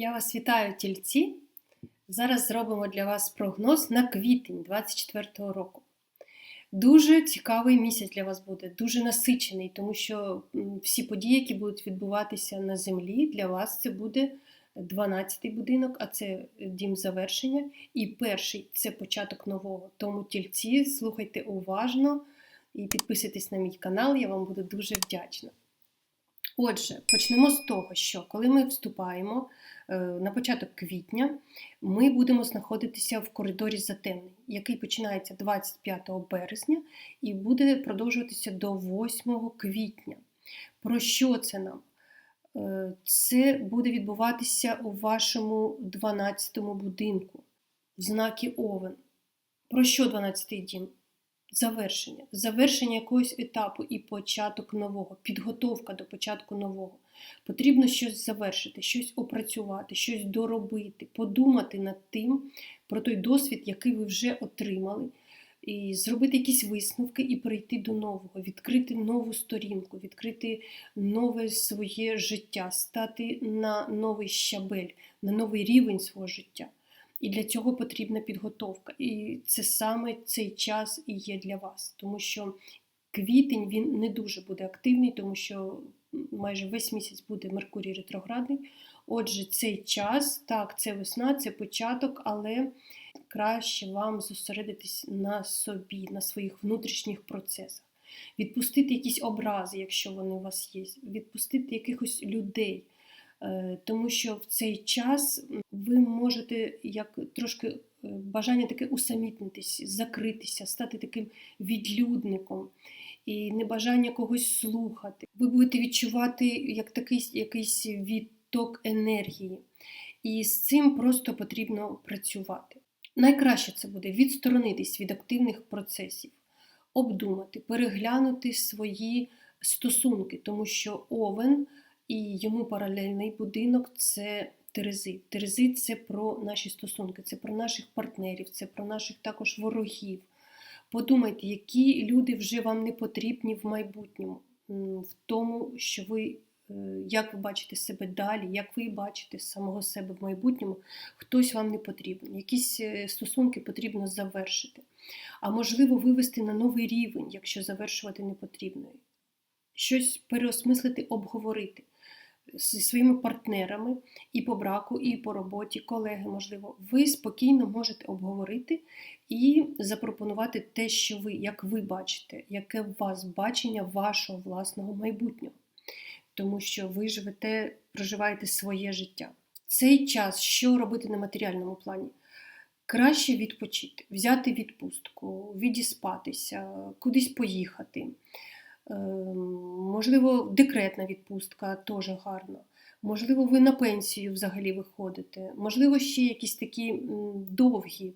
Я вас вітаю, тільці. Зараз зробимо для вас прогноз на квітень 2024 року. Дуже цікавий місяць для вас буде, дуже насичений, тому що всі події, які будуть відбуватися на землі, для вас це буде 12-й будинок, а це дім завершення. І перший це початок нового. Тому тільці слухайте уважно і підписуйтесь на мій канал, я вам буду дуже вдячна. Отже, почнемо з того, що коли ми вступаємо е, на початок квітня, ми будемо знаходитися в коридорі затемнень, який починається 25 березня і буде продовжуватися до 8 квітня. Про що це нам? Е, Це буде відбуватися у вашому 12 будинку в знакі Овен. Про що 12-й дім? Завершення, завершення якогось етапу і початок нового, підготовка до початку нового. Потрібно щось завершити, щось опрацювати, щось доробити, подумати над тим про той досвід, який ви вже отримали, і зробити якісь висновки і перейти до нового, відкрити нову сторінку, відкрити нове своє життя, стати на новий щабель, на новий рівень свого життя. І для цього потрібна підготовка. І це саме цей час і є для вас. Тому що квітень він не дуже буде активний, тому що майже весь місяць буде Меркурій ретроградний. Отже, цей час, так, це весна, це початок, але краще вам зосередитись на собі, на своїх внутрішніх процесах. Відпустити якісь образи, якщо вони у вас є, відпустити якихось людей. Е, тому що в цей час ви можете як трошки е, бажання таке усамітнитись, закритися, стати таким відлюдником і небажання когось слухати. Ви будете відчувати як такий якийсь відток енергії, і з цим просто потрібно працювати. Найкраще це буде відсторонитись від активних процесів, обдумати, переглянути свої стосунки, тому що овен і йому паралельний будинок це Терези. Терези це про наші стосунки, це про наших партнерів, це про наших також ворогів. Подумайте, які люди вже вам не потрібні в майбутньому, в тому, що ви, е, як ви бачите себе далі, як ви бачите самого себе в майбутньому, хтось вам не потрібен. Якісь е, стосунки потрібно завершити. А можливо, вивести на новий рівень, якщо завершувати не потрібно. Щось переосмислити, обговорити зі своїми партнерами і по браку, і по роботі, колеги, можливо, ви спокійно можете обговорити і запропонувати те, що ви, як ви бачите, яке у вас бачення вашого власного майбутнього. Тому що ви живете, проживаєте своє життя. Цей час, що робити на матеріальному плані? Краще відпочити, взяти відпустку, відіспатися, кудись поїхати. Можливо, декретна відпустка теж гарна. Можливо, ви на пенсію взагалі виходите. Можливо, ще якісь такі довгі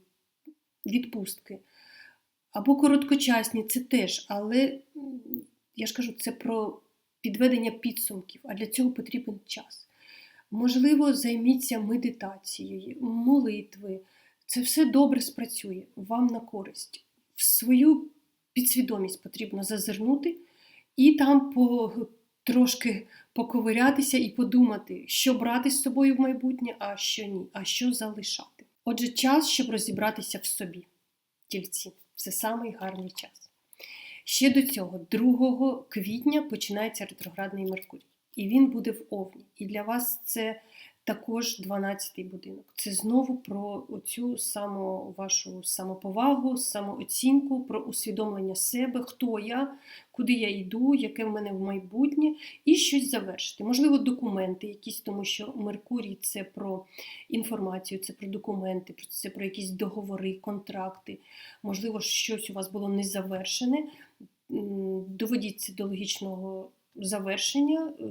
відпустки. Або короткочасні, це теж. Але я ж кажу, це про підведення підсумків, а для цього потрібен час. Можливо, займіться медитацією, молитви. Це все добре спрацює вам на користь. В свою підсвідомість потрібно зазирнути і там по, трошки поковирятися і подумати, що брати з собою в майбутнє, а що ні, а що залишати. Отже, час, щоб розібратися в собі, тільці, це самий гарний час. Ще до цього, 2 квітня починається ретроградний Меркурій, і він буде в Овні. І для вас це також 12-й будинок. Це знову про цю саму вашу самоповагу, самооцінку, про усвідомлення себе, хто я, куди я йду, яке в мене в майбутнє, і щось завершити. Можливо, документи якісь, тому що Меркурій це про інформацію, це про документи, це про якісь договори, контракти. Можливо, щось у вас було не завершене. Доведіться до логічного завершення, е,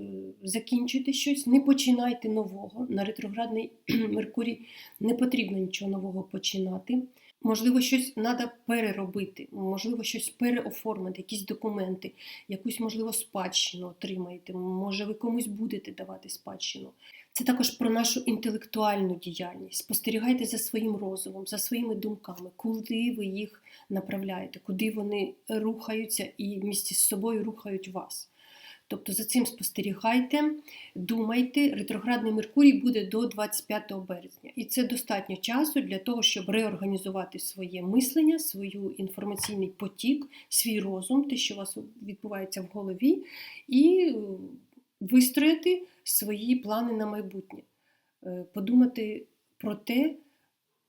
закінчуйте щось, не починайте нового. На ретроградний Меркурій не потрібно нічого нового починати. Можливо, щось треба переробити, можливо, щось переоформити, якісь документи, якусь, можливо, спадщину отримаєте, може, ви комусь будете давати спадщину. Це також про нашу інтелектуальну діяльність. Спостерігайте за своїм розумом, за своїми думками, куди ви їх направляєте, куди вони рухаються і місті з собою рухають вас. Тобто за цим спостерігайте, думайте, ретроградний Меркурій буде до 25 березня. І це достатньо часу для того, щоб реорганізувати своє мислення, свій інформаційний потік, свій розум, те, що у вас відбувається в голові, і е, вистроїти свої плани на майбутнє, Е, подумати про те,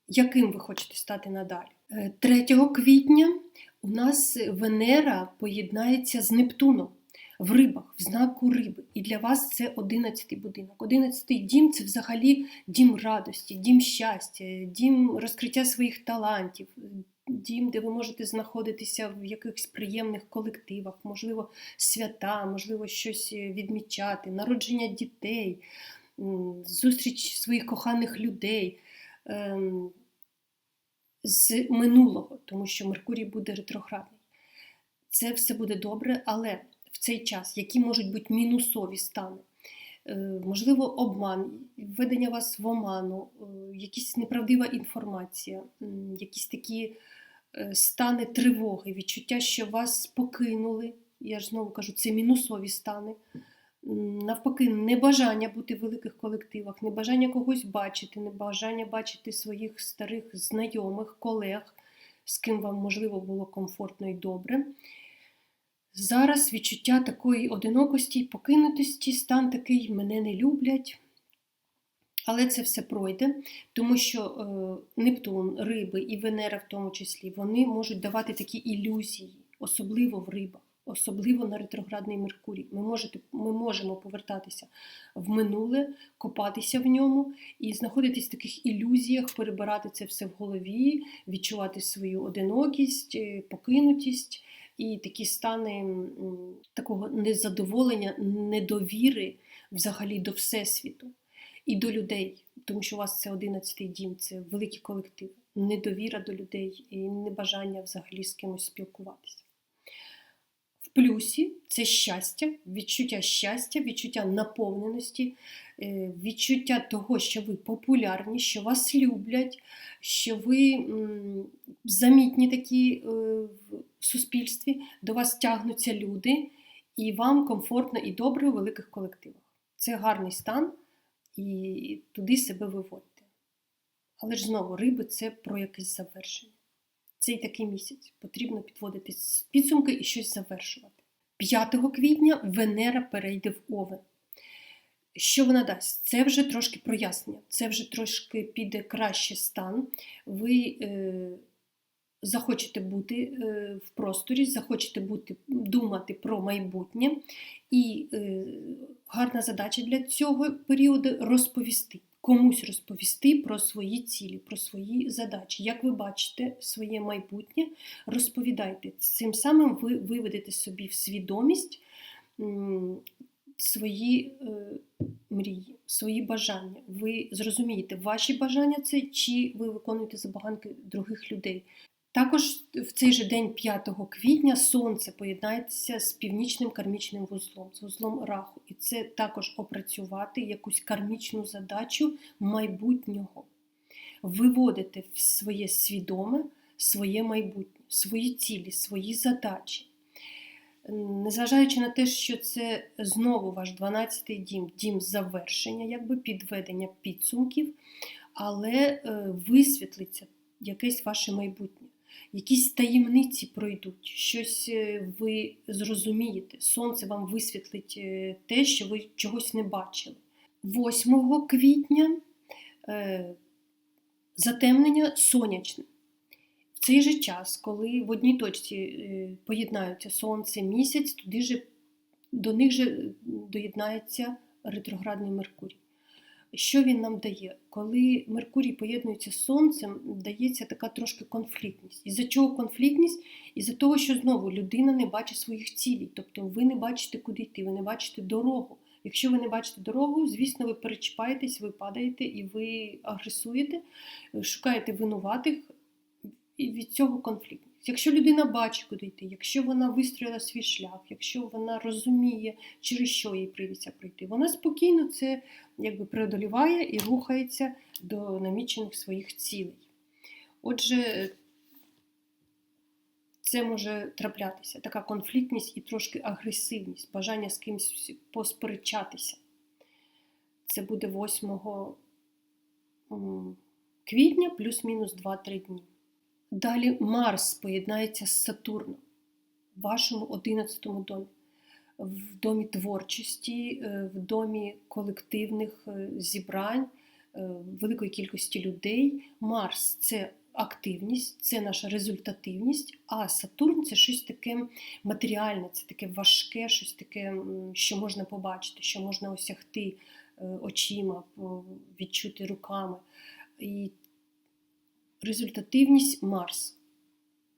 яким ви хочете стати надалі. Е, 3 квітня у нас Венера поєднається з Нептуном в рибах, в знаку риби. І для вас це 11-й будинок. 11-й дім це взагалі дім радості, дім щастя, дім розкриття своїх талантів, дім, де ви можете знаходитися в якихось приємних колективах, можливо, свята, можливо, щось відмічати, народження дітей, зустріч своїх коханих людей. ем, з минулого, тому що Меркурій буде ретроградний. Це все буде добре, але в цей час, які можуть бути мінусові стани, Е, можливо, обман, введення вас в оману, е, якась неправдива інформація, якісь такі е, стани тривоги, відчуття, що вас покинули. Я ж знову кажу, це мінусові стани. Навпаки, небажання бути в великих колективах, небажання когось бачити, небажання бачити своїх старих знайомих, колег, з ким вам, можливо, було комфортно і добре. Зараз відчуття такої одинокості й покинутості, стан такий мене не люблять. Але це все пройде, тому що е, Нептун, риби і Венера в тому числі, вони можуть давати такі ілюзії, особливо в рибах, особливо на ретроградний Меркурій. Ми, можете, ми можемо повертатися в минуле, копатися в ньому і знаходитись в таких ілюзіях, перебирати це все в голові, відчувати свою одинокість, е, покинутість і такі стани такого незадоволення, недовіри взагалі до Всесвіту і до людей, тому що у вас це 11-й дім, це великий колектив, недовіра до людей і небажання взагалі з кимось спілкуватися. Плюсі це щастя, відчуття щастя, відчуття наповненості, е, відчуття того, що ви популярні, що вас люблять, що ви замітні такі е, в суспільстві, до вас тягнуться люди, і вам комфортно і добре у великих колективах. Це гарний стан і туди себе виводьте. Але ж знову, риби це про якесь завершення. Цей такий місяць потрібно підводити підсумки і щось завершувати. 5 квітня Венера перейде в Овен. Що вона дасть? Це вже трошки прояснення, це вже трошки піде краще стан. Ви е, захочете бути е, в просторі, захочете бути, думати про майбутнє. І е, гарна задача для цього періоду розповісти. Комусь розповісти про свої цілі, про свої задачі. Як ви бачите своє майбутнє, розповідайте. Цим самим ви виведете собі в свідомість свої е, мрії, свої бажання. Ви зрозумієте, ваші бажання це чи ви виконуєте забаганки других людей. Також в цей же день, 5 квітня, сонце поєднається з північним кармічним вузлом, з вузлом раху. І це також опрацювати якусь кармічну задачу майбутнього, виводити в своє свідоме, своє майбутнє, свої цілі, свої задачі. Незважаючи на те, що це знову ваш 12-й дім, дім завершення, якби підведення підсумків, але е, висвітлиться якесь ваше майбутнє якісь таємниці пройдуть, щось е, ви зрозумієте. Сонце вам висвітлить е, те, що ви чогось не бачили. 8 квітня е, затемнення сонячне. В цей же час, коли в одній точці поєднаються сонце, місяць, туди же, до них же доєднається ретроградний Меркурій. Що він нам дає? Коли Меркурій поєднується з Сонцем, дається така трошки конфліктність. Із-за чого конфліктність? Із-за того, що знову людина не бачить своїх цілей. Тобто ви не бачите, куди йти, ви не бачите дорогу. Якщо ви не бачите дорогу, звісно, ви перечіпаєтесь, ви падаєте і ви агресуєте, шукаєте винуватих і від цього конфліктність. Якщо людина бачить, куди йти, якщо вона вистроїла свій шлях, якщо вона розуміє, через що їй прийдеться пройти, вона спокійно це якби преодоліває і рухається до намічених своїх цілей. Отже, це може траплятися. Така конфліктність і трошки агресивність, бажання з кимось посперечатися. Це буде 8 квітня плюс-мінус 2-3 дні. Далі Марс поєднається з Сатурном в вашому 11 домі, в домі творчості, е, в домі колективних е, зібрань, е, великої кількості людей. Марс це активність, це наша результативність, а Сатурн це щось таке матеріальне, це таке важке, щось таке, що можна побачити, що можна осягти очима, відчути руками. І результативність Марс.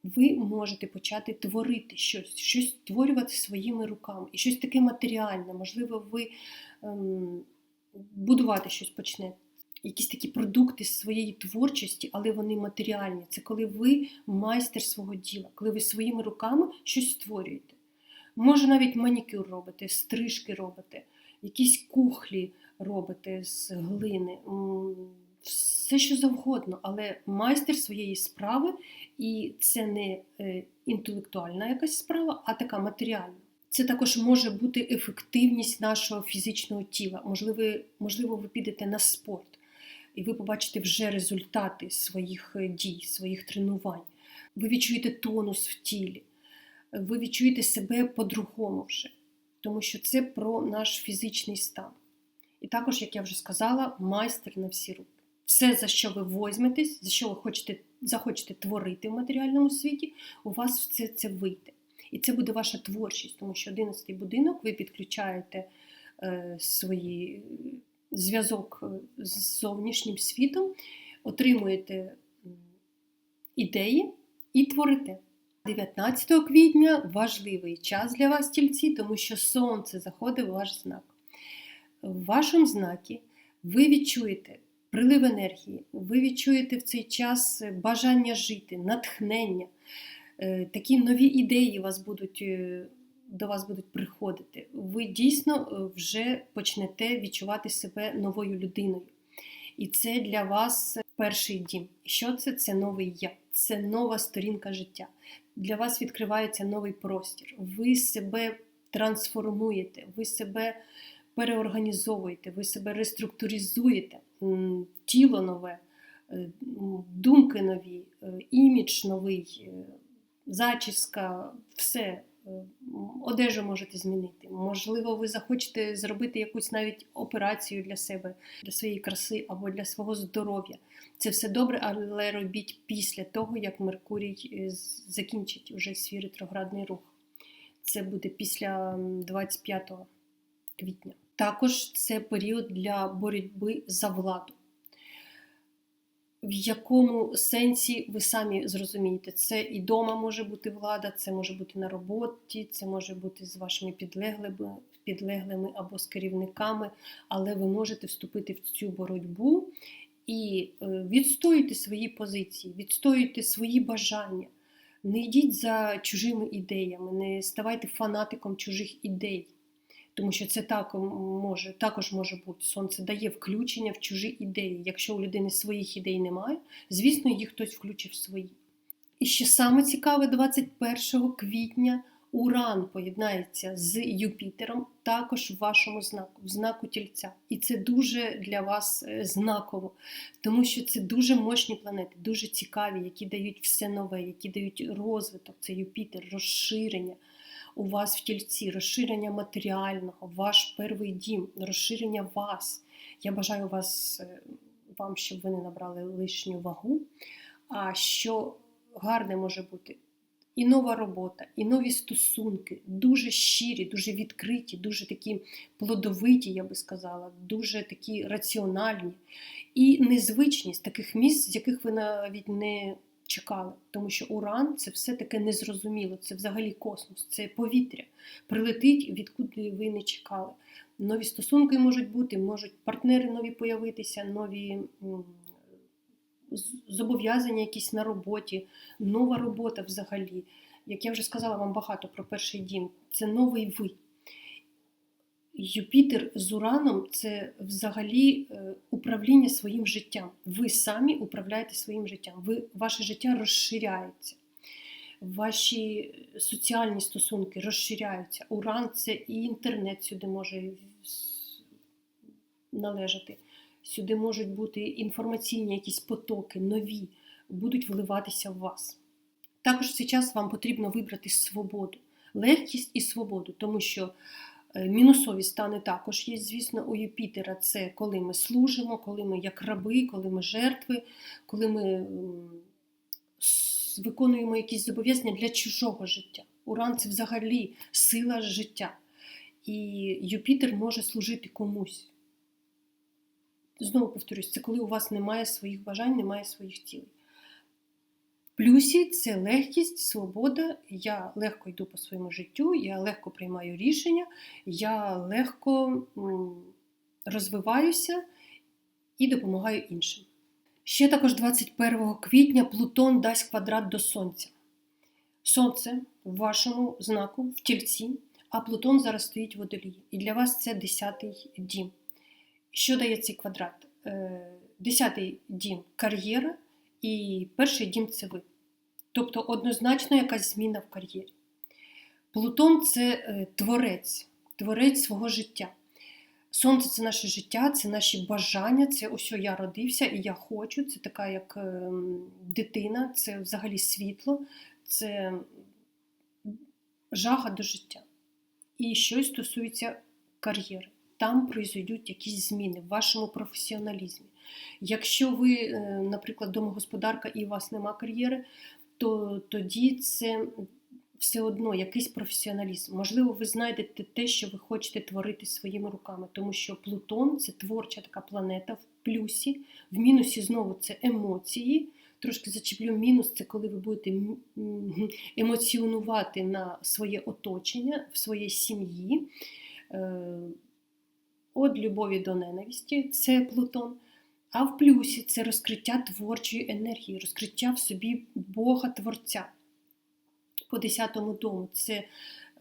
Ви можете почати творити щось, щось створювати своїми руками, і щось таке матеріальне. Можливо, ви ем, будувати щось почнете. Якісь такі продукти з своєї творчості, але вони матеріальні. Це коли ви майстер свого діла, коли ви своїми руками щось створюєте. Може, навіть манікюр робите, стрижки робите, якісь кухлі робите з глини, все що завгодно, але майстер своєї справи, і це не е, інтелектуальна якась справа, а така матеріальна. Це також може бути ефективність нашого фізичного тіла. Можливо, можливо, ви підете на спорт, і ви побачите вже результати своїх е, дій, своїх тренувань. Ви відчуєте тонус в тілі, ви відчуєте себе по-другому вже, тому що це про наш фізичний стан. І також, як я вже сказала, майстер на всі руки. Все, за що ви возьметесь, за що ви хочете, захочете творити в матеріальному світі, у вас все це вийде. І це буде ваша творчість, тому що 11-й будинок ви підключаєте е, свій зв'язок е, з зовнішнім світом, отримуєте ідеї і творите. 19 квітня важливий час для вас, тільці, тому що сонце заходить в ваш знак. В вашому знакі ви відчуєте прилив енергії, ви відчуєте в цей час бажання жити, натхнення, е, такі нові ідеї вас будуть, е, до вас будуть приходити. Ви дійсно е, вже почнете відчувати себе новою людиною. І це для вас перший дім. Що це? Це новий я, це нова сторінка життя. Для вас відкривається новий простір. Ви себе трансформуєте, ви себе переорганізовуєте, ви себе реструктуризуєте, тіло нове, е, думки нові, е, імідж новий, е, зачіска, все. Одежу можете змінити. Можливо, ви захочете зробити якусь навіть операцію для себе, для своєї краси або для свого здоров'я. Це все добре, але робіть після того, як Меркурій закінчить уже свій ретроградний рух. Це буде після 25 квітня. Також це період для боротьби за владу. В якому сенсі ви самі зрозумієте, це і дома може бути влада, це може бути на роботі, це може бути з вашими підлеглими, підлеглими або з керівниками, але ви можете вступити в цю боротьбу і е, відстоюйте свої позиції, відстоюйте свої бажання. Не йдіть за чужими ідеями, не ставайте фанатиком чужих ідей. Тому що це так може, також може бути. Сонце дає включення в чужі ідеї. Якщо у людини своїх ідей немає, звісно, їх хтось включив в свої. І ще саме цікаве, 21 квітня Уран поєднається з Юпітером також в вашому знаку, в знаку тільця. І це дуже для вас е, знаково, тому що це дуже мощні планети, дуже цікаві, які дають все нове, які дають розвиток. Це Юпітер, розширення у вас в тільці, розширення матеріального, ваш перший дім, розширення вас. Я бажаю вас, е, вам, щоб ви не набрали лишню вагу. А що гарне може бути і нова робота, і нові стосунки, дуже щирі, дуже відкриті, дуже такі плодовиті, я би сказала, дуже такі раціональні і незвичні з таких місць, з яких ви навіть не чекали. Тому що уран це все таке незрозуміло, це взагалі космос, це повітря. Прилетить, відкуди ви не чекали. Нові стосунки можуть бути, можуть партнери нові появитися, нові зобов'язання якісь на роботі, нова робота взагалі. Як я вже сказала вам багато про перший дім, це новий ви. Юпітер з Ураном це взагалі е, управління своїм життям. Ви самі управляєте своїм життям. Ви, ваше життя розширяється. ваші соціальні стосунки розширяються. Уран це і інтернет сюди може належати. Сюди можуть бути інформаційні якісь потоки, нові, будуть вливатися в вас. Також час вам потрібно вибрати свободу, легкість і свободу, тому що мінусові стани також є, звісно, у Юпітера. Це коли ми служимо, коли ми як раби, коли ми жертви, коли ми виконуємо якісь зобов'язання для чужого життя. Уран це взагалі сила життя. І Юпітер може служити комусь. Знову повторюсь, це коли у вас немає своїх бажань, немає своїх цілей. Плюсі це легкість, свобода. Я легко йду по своєму життю, я легко приймаю рішення, я легко розвиваюся і допомагаю іншим. Ще також 21 квітня Плутон дасть квадрат до Сонця. Сонце в вашому знаку в тільці, а Плутон зараз стоїть в водолії. І для вас це 10-й дім. Що дає цей квадрат? Е, Десятий дім кар'єра, і перший дім це ви. Тобто однозначно якась зміна в кар'єрі. Плутон це е, творець, творець свого життя. Сонце це наше життя, це наші бажання, це ось я родився і я хочу. Це така як е, дитина, це взагалі світло, це жага до життя. І щось стосується кар'єри. Там произойдуть якісь зміни в вашому професіоналізмі. Якщо ви, е, наприклад, домогосподарка і у вас нема кар'єри, то тоді це все одно якийсь професіоналізм. Можливо, ви знайдете те, що ви хочете творити своїми руками, тому що Плутон це творча така планета в плюсі, в мінусі знову це емоції. Трошки зачеплю мінус, це коли ви будете емоціонувати на своє оточення, в своїй сім'ї. Е, От любові до ненависті це Плутон. А в плюсі це розкриття творчої енергії, розкриття в собі Бога Творця. По 10-му дому це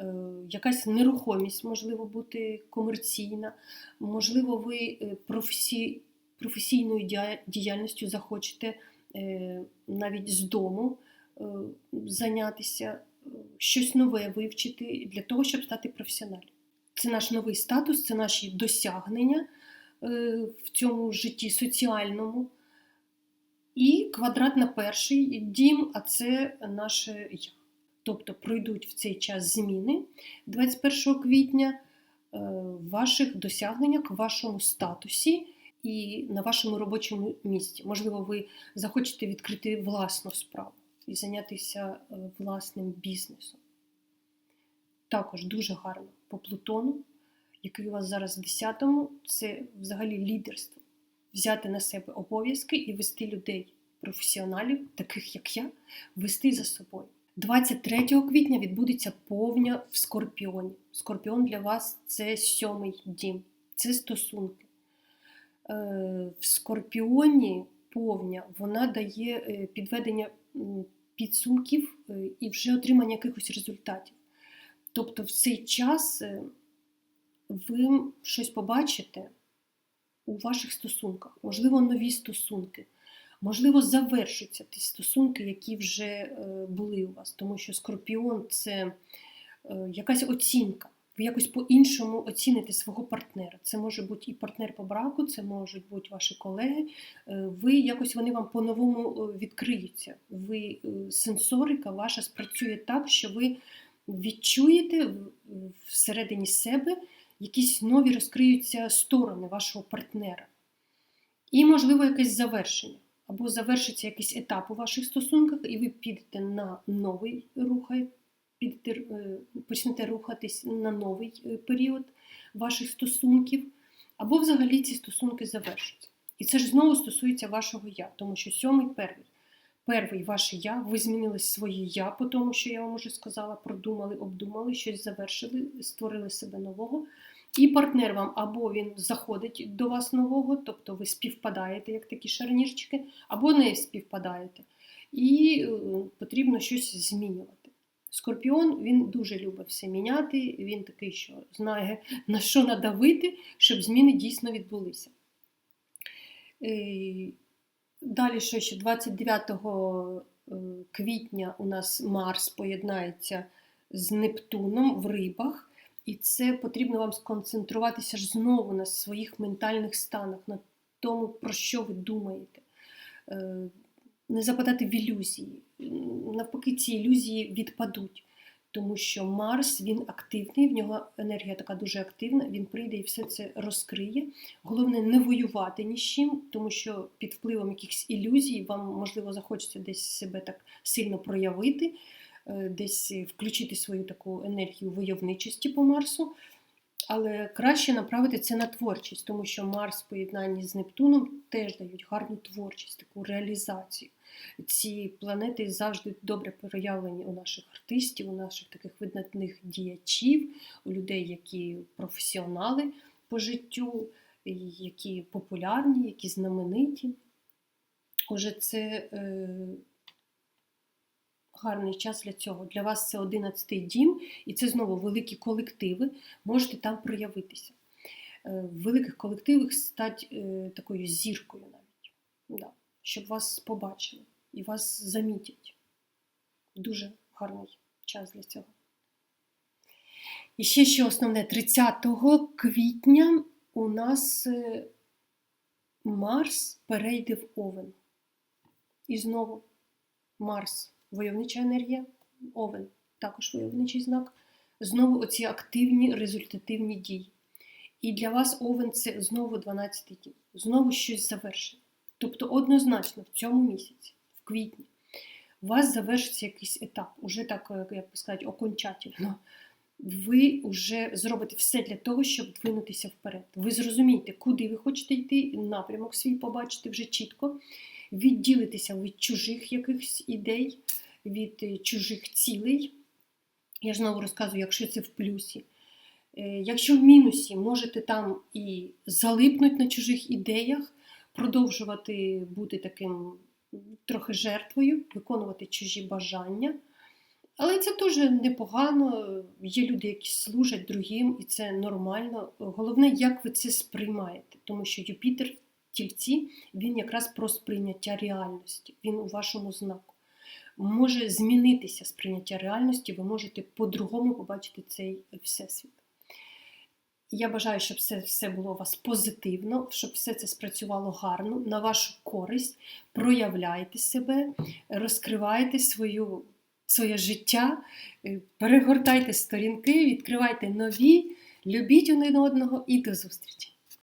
е, якась нерухомість, можливо, бути комерційна, можливо, ви е, професій, професійною діяльністю захочете е, навіть з дому е, зайнятися, е, щось нове вивчити для того, щоб стати професіоналом. Це наш новий статус, це наші досягнення в цьому житті соціальному. І квадрат на перший дім, а це наше я. Тобто пройдуть в цей час зміни 21 квітня е, в ваших досягненнях, в вашому статусі і на вашому робочому місці. Можливо, ви захочете відкрити власну справу і зайнятися е, власним бізнесом. Також дуже гарно по Плутону, який у вас зараз в 10-му, це взагалі лідерство. Взяти на себе обов'язки і вести людей, професіоналів, таких як я, вести за собою. 23 квітня відбудеться повня в Скорпіоні. Скорпіон для вас це сьомий дім, це стосунки. Е, В Скорпіоні повня вона дає е, підведення підсумків е, і вже отримання якихось результатів. Тобто в цей час ви щось побачите у ваших стосунках, можливо, нові стосунки, можливо, завершуються ті стосунки, які вже е, були у вас, тому що скорпіон це е, якась оцінка. Ви якось по-іншому оціните свого партнера. Це може бути і партнер по браку, це можуть бути ваші колеги. Е, Ви якось вони вам по-новому відкриються. Ви сенсорика ваша спрацює так, що ви відчуєте всередині себе якісь нові розкриються сторони вашого партнера. І, можливо, якесь завершення. Або завершиться якийсь етап у ваших стосунках, і ви підете на новий рухай, підете, е, почнете рухатись на новий е, період ваших стосунків, або взагалі ці стосунки завершаться. І це ж знову стосується вашого я, тому що сьомий первий. Перший ваше я, ви змінили своє я, по тому, що я вам вже сказала, продумали, обдумали, щось завершили, створили себе нового. І партнер вам або він заходить до вас нового, тобто ви співпадаєте, як такі шарнірчики, або не співпадаєте. І е, потрібно щось змінювати. Скорпіон він дуже любить все міняти, він такий, що знає, на що надавити, щоб зміни дійсно відбулися. Далі, що ще 29 е, квітня у нас Марс поєднається з Нептуном в рибах, і це потрібно вам сконцентруватися ж знову на своїх ментальних станах, на тому, про що ви думаєте. Е, Не западати в ілюзії. Навпаки, ці ілюзії відпадуть. Тому що Марс він активний, в нього енергія така дуже активна, він прийде і все це розкриє. Головне не воювати ні з чим, тому що під впливом якихось ілюзій вам, можливо, захочеться десь себе так сильно проявити, е, десь включити свою таку енергію войовничості по Марсу. Але краще направити це на творчість, тому що Марс в поєднанні з Нептуном теж дають гарну творчість, таку реалізацію. Ці планети завжди добре проявлені у наших артистів, у наших таких видатних діячів, у людей, які професіонали по життю, які популярні, які знамениті. Отже, це е, гарний час для цього. Для вас це 11-й дім, і це знову великі колективи, можете там проявитися. Е, в великих колективах стати е, такою зіркою навіть, да, щоб вас побачили і вас замітять. Дуже гарний час для цього. І ще що основне, 30 квітня у нас е, Марс перейде в Овен. І знову Марс войовнича енергія, Овен також войовничий знак. Знову оці активні результативні дії. І для вас Овен це знову 12 дім, знову щось завершено. Тобто, однозначно в цьому місяці, в квітні, у вас завершиться якийсь етап, уже так, як би сказати, окончательно. Ви вже зробите все для того, щоб двинутися вперед. Ви зрозумієте, куди ви хочете йти, напрямок свій побачите вже чітко, відділитися від чужих якихось ідей, від е, чужих цілей. Я ж знову розказую, якщо це в плюсі. Е, Якщо в мінусі, можете там і залипнути на чужих ідеях, продовжувати бути таким трохи жертвою, виконувати чужі бажання. Але це теж непогано. Є люди, які служать другим, і це нормально. Головне, як ви це сприймаєте, тому що Юпітер в тільці він якраз про сприйняття реальності, він у вашому знаку. Може змінитися сприйняття реальності, ви можете по-другому побачити цей всесвіт. Я бажаю, щоб це все було у вас позитивно, щоб все це спрацювало гарно, на вашу користь. Проявляйте себе, розкривайте свою, своє життя, е, перегортайте сторінки, відкривайте нові, любіть один одного і до зустрічі!